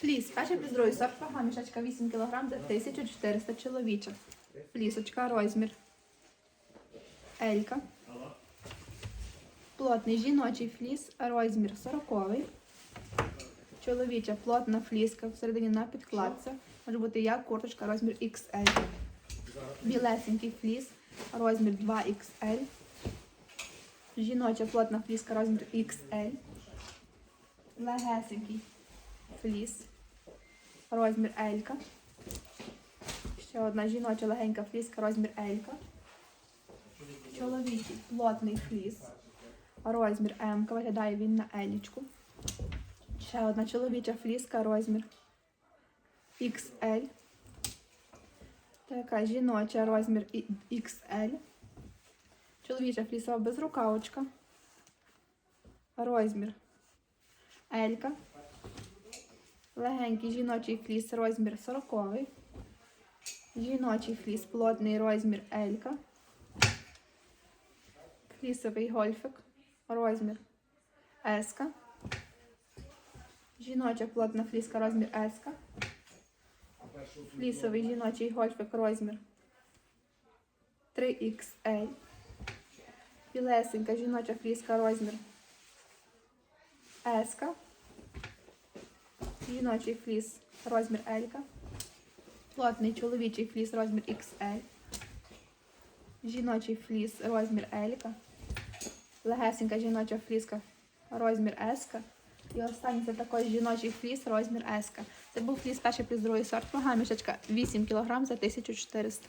Фліс, перший сорт вага, мішечка 8 кг за 1400 чоловічок. Флісочка, розмір. Елька. Плотний жіночий фліс, розмір 40. Чоловіча плотна фліска, всередині на підкладці. Може бути як курточка, розмір XL. Білесенький фліс, розмір 2XL. Жіноча плотна фліска, розмір XL. Легесенький фліс, розмір Елька. Ще одна жіноча легенька фліска, розмір Елька. Чоловічий плотний фліс, розмір М. Виглядає він на Елічку. Ще одна чоловіча фліска, розмір XL. Така жіноча розмір XL. Чоловіча флісова безрукавочка. Розмір Елька. Легенький жіночий фліс розмір 40. Жіночий фліс плотний розмір Елька. Флісовий гольфик. Розмір Еска. Жіноча плотна фліска розмір Еска. Флісовий жіночий гольфик розмір 3XL. Білесенька жіноча фліска розмір Еска. Жіночий фліс розмір Елька. Плотний чоловічий фліс розмір XL. Жіночий фліс розмір Елька. Легесенька жіноча фліска розмір Еска. І останній це також жіночий фліс розмір Еска. Це був фліс перший плюс другий сорт. Вага мішечка 8 кг за 1400.